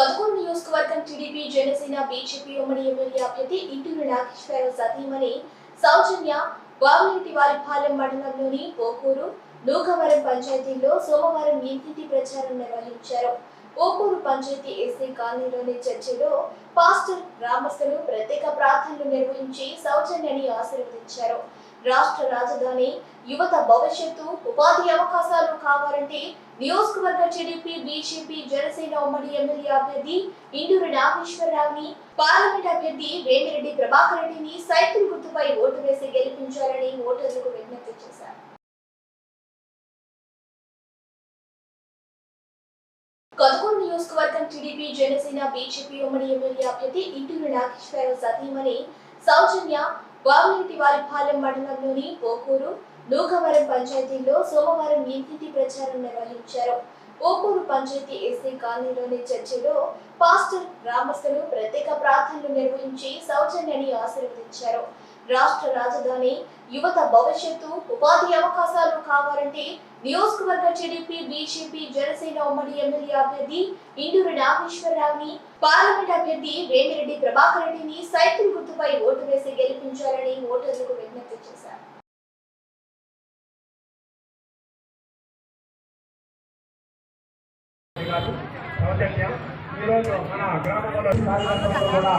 కదుకూరు నియోజకవర్గం TDP Janasena BJP ఉమ్మడి MLA అభ్యర్థి ఇంటూరు నాగేశ్వరరావు సతీమణి సౌజన్య వాగునీటి వారిపాలెం మండలంలోని పోకూరు నూకవరం పంచాయతీల్లో సోమవారం ఇంటింటి ప్రచారం నిర్వహించారు. పోకూరు పంచాయతీ ఎస్సీ కాలనీలోని చర్చిలో పాస్టర్ గ్రామస్తులు ప్రత్యేక ప్రార్థనలు నిర్వహించి సౌజన్యని ఆశీర్వదించారు. రాష్ట్ర రాజధాని యువత భవిష్యత్తు ఉపాధి అవకాశాలు కావాలంటే నియోజకవర్గ టీడీపీ బీజేపీ జనసేన ఉమ్మడి ఎమ్మెల్యే అభ్యర్థి ఇండూరు నాగేశ్వరరావుని పార్లమెంట్ అభ్యర్థి వేమిరెడ్డి ప్రభాకర్ రెడ్డిని సైకిల్ గుర్తుపై ఓటు వేసి గెలిపించాలని ఓటర్లకు విజ్ఞప్తి చేశారు. కదుకూరు నియోజకవర్గం టీడీపీ జనసేన బీజేపీ ఉమ్మడి ఎమ్మెల్యే అభ్యర్థి ఇంటూరు నాగేశ్వరరావు సతీమణి సౌజన్య వాగునీటి వారిపాలెం మండలంలోని పోకూరు నూకవరం పంచాయతీలో సోమవారం ఇంటింటి ప్రచారం నిర్వహించారు. పోకూరు పంచాయతీ ఎస్సీ కాలనీలోని చర్చిలో పాస్టర్ గ్రామస్తులు ప్రత్యేక ప్రార్థనలు నిర్వహించి సౌజన్యని ఆశీర్వదించారు. రాష్ట్ర రాజధాని యువత భవిష్యత్తు ఉపాధి అవకాశాలు కావాలంటే నియోజకవర్గ టీడీపీ బీజేపీ జనసేన ఉమ్మడి ఎమ్మెల్యే అభ్యర్థి ఇండూరు నాగేశ్వరరావుని పార్లమెంట్ అభ్యర్థి వేమిరెడ్డి ప్రభాకర్ రెడ్డిని సైకిల్ గుర్తుపై ఓటు వేసి ఓటర్లకు విజ్ఞప్తి చేశారు. ఈరోజు మన గ్రామంలో కూడా